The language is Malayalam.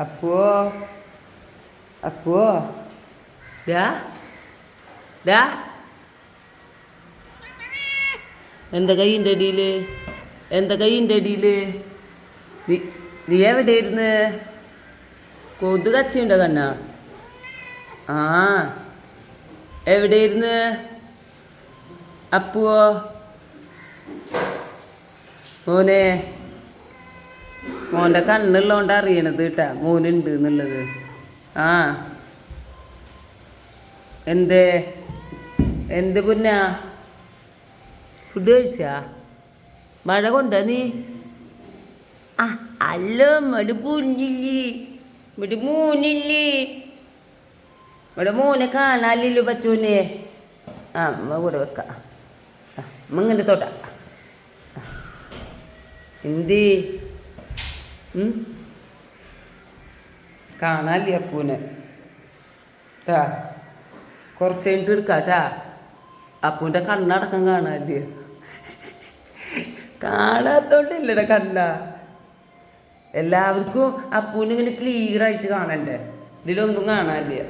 അപ്പോ അപ്പോ. ഡാ ഡാ എന്താ കൈയിന്റെ അടിയിൽ എന്താ കൈയിന്റെ അടിയിൽ നീ നീ എവിടെ ഇരുന്ന്? കൊതു കച്ചിയുണ്ടോ കണ്ണ? ആ എവിടെ ഇരുന്ന്? അപ്പുവോ മോനെ മോന്റെ കണ്ണുള്ളതുകൊണ്ട് അറിയണത് കേട്ടാ മോനുണ്ട് എന്നുള്ളത്. ആ. എന്തേ? എന്ത് പുന്നാ? ഫുഡ് കഴിച്ചാ? മഴ കൊണ്ട നീ? ആ അല്ല ഇവിടെ പുല്ലില്ലേ. ഇവിടെ മൂന്നില്ലേ ഇവിടെ മൂനെ കാണാനില്ലല്ലോ പച്ചൂനെ. ആ അമ്മ കൂടെ വെക്കാം. അമ്മ ഇങ്ങനെ തൊട്ട എന്തി? കാണാല്ലേ അപ്പൂനെ. ടാ കുറച്ച് കഴിഞ്ഞിട്ട് എടുക്കാട്ടാ അപ്പൂന്റെ കണ്ണടക്കം കാണാല്ലേ കാണാത്തോണ്ടില്ലട കണ്ണ. എല്ലാവർക്കും അപ്പൂനിങ്ങനെ ക്ലിയർ ആയിട്ട് കാണണ്ടേ? ഇതിലൊന്നും കാണാനില്ല.